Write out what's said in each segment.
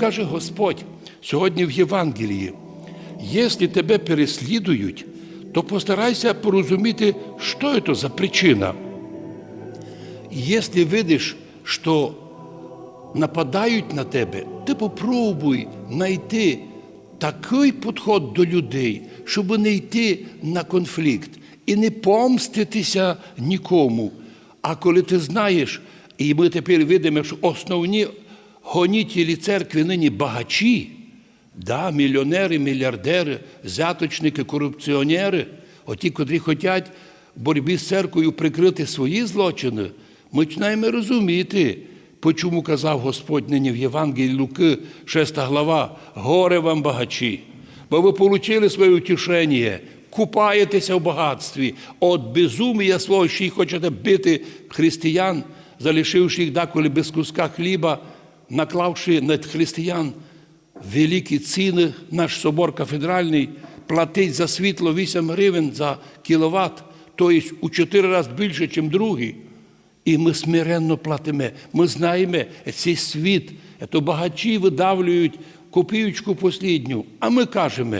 Каже Господь сьогодні в Євангелії, якщо тебе переслідують, то постарайся порозуміти, що це за причина. Якщо видиш, що нападають на тебе, ти попробуй знайти такий підход до людей, щоб не йти на конфлікт і не помститися нікому. А коли ти знаєш, і ми тепер видимо, що основні гонітелі церкви нині багачі, да, мільйонери, мільярдери, взяточники, корупціонери, оті, котрі хочуть в боротьбі з церквою прикрити свої злочини, ми починаємо розуміти, по чому казав Господь нині в Євангелії Луки, 6 глава, горе вам багачі, бо ви отримали своє утішення, купаєтеся в багатстві, от безумія свого, ще й хочете бити християн, залишивши їх деколи без куска хліба, наклавши над християн великі ціни, наш собор кафедральний платить за світло 8 гривень за кіловат, тобто у 4 рази більше, ніж другий. І ми смиренно платимо. Ми знаємо, цей світ, то багачі видавлюють копійочку послідню. А ми кажемо,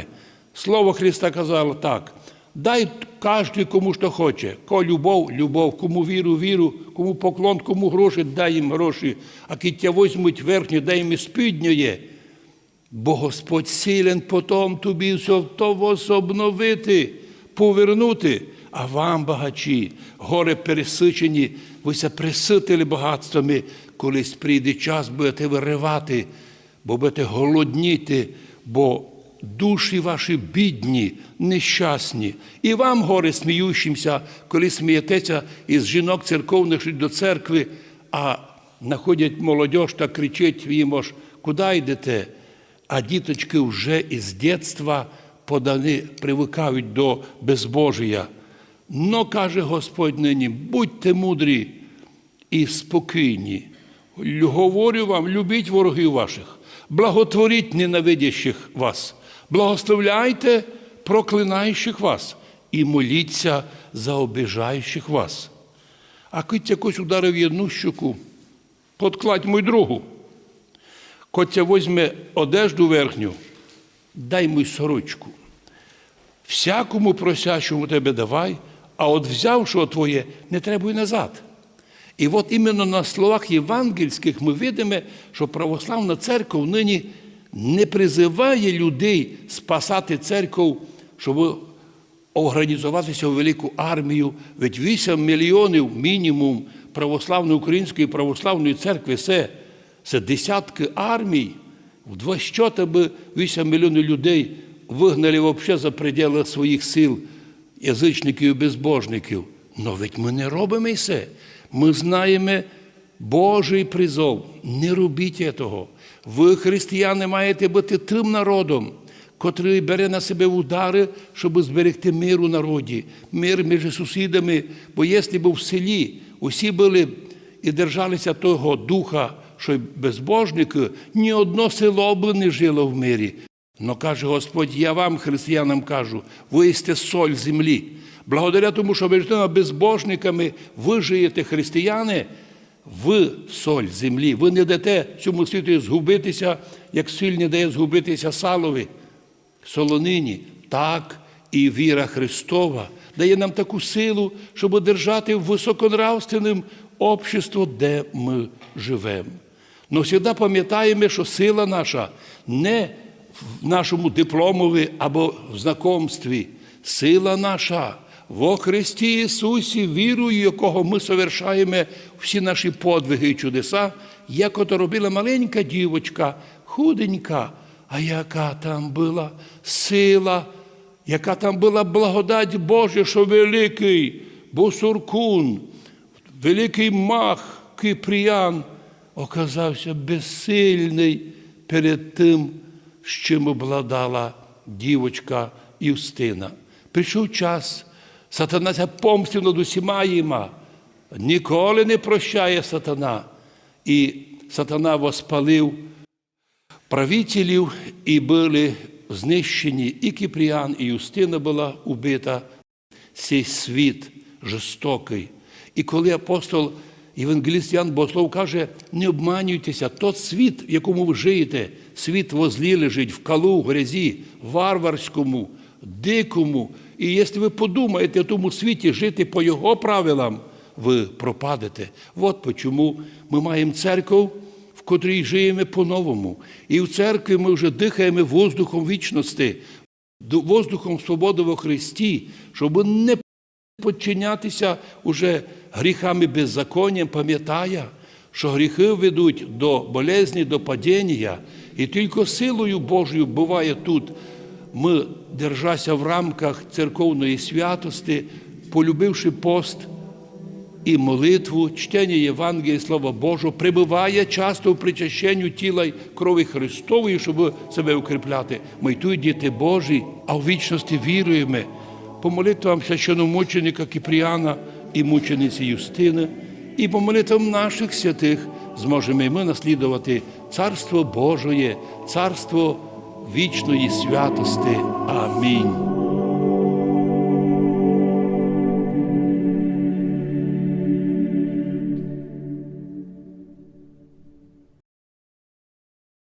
Слово Христа казало так: дай кожен кому що хоче. Ко любов, любов, кому віру, віру, кому поклон, кому гроші, дай їм гроші, а киття возьмуть верхнє, дай їм і спідньоє. Бо Господь силен потом тобі все то обновити, повернути. А вам, багачі, горе пересичені, вися приситили багатствами, колись прийде час, будете виривати, бо будете голодніти, бо душі ваші бідні, нещасні. І вам, горе сміючимся, коли смієтеся із жінок церковних до церкви, а находять молодь та кричить їм, аж, куди йдете? А діточки вже із дитинства подані, привикають до безбожія. Но каже Господь нині, будьте мудрі і спокійні. Говорю вам, любіть ворогів ваших, благотворіть ненавидящих вас, благословляйте проклинаючих вас і моліться за обижаючих вас. А кить якось ударив одну щуку, подкладь мою другу. Котя возьме одежду верхню, дай мою сорочку. Всякому просящому тебе давай, а от взявшого твоє не требуй назад. І от іменно на словах євангельських ми видимо, що православна церква нині не призиває людей спасати церкву, щоб організуватися у велику армію, ведь 8 мільйонів мінімум православної української православної церкви це, це десятки армій. В два щота би 8 мільйонів людей вигнали взагалі за пределы своїх сил язичників і безбожників. Но ведь ми не робимо і це. Ми знаємо Божий призов. Не робіть того. Ви, християни, маєте бути тим народом, котрий бере на себе удари, щоб зберегти мир у народі, мир між сусідами. Бо якщо б в селі усі були і держалися того духа, що безбожники, ні одно село б не жило в мирі. Но каже Господь, я вам, християнам, кажу, ви сте соль землі. Благодаря тому, що між тими безбожниками ви живете християни, ви соль землі. Ви не дате цьому світу згубитися, як сильні дає згубитися салові, солонині. Так і віра Христова дає нам таку силу, щоб держати в високонравственному обществі, де ми живемо. Но завжди пам'ятаємо, що сила наша не в нашому дипломові або в знакомстві. Сила наша во Христі Ісусі, вірою, якого ми совершаємо всі наші подвиги і чудеса, як ото робила маленька дівочка, худенька, а яка там була сила, яка там була благодать Божа, що великий Бусуркун, великий мах Кипріян оказався безсильний перед тим, з чим обладала дівочка Юстина. Прийшов час, сатана це помстив над усіма їма. Ніколи не прощає сатана. І сатана воспалив правителів і були знищені і Кіпріан, і Юстина була убита. Цей світ жорстокий. І коли апостол Євангеліст Ян Богослов каже, не обманюйтеся, тот світ, в якому ви живете, світ возлі лежить в калу, грязі, варварському, дикому. І якщо ви подумаєте в тому світі жити по його правилам, ви пропадете. От чому ми маємо церкву, в котрій живемо по-новому. І в церкві ми вже дихаємо воздухом вічності, воздухом свободи во Христі, щоб не подчинятися уже гріхами беззаконням, пам'ятає, що гріхи ведуть до болезні, до падіння, і тільки силою Божою буває тут. Ми, держася в рамках церковної святості, полюбивши пост і молитву, чтення Євангелія, Слова Божого, прибуває часто в причащенню тіла й крові Христової, щоб себе укріпляти. Ми тут діти Божі, а в вічності віруємо. По молитвам священомученика Кіпріана і мучениці Юстини, і по молитвам наших святих зможемо і ми наслідувати Царство Божоє, Царство вічної святости. Амінь.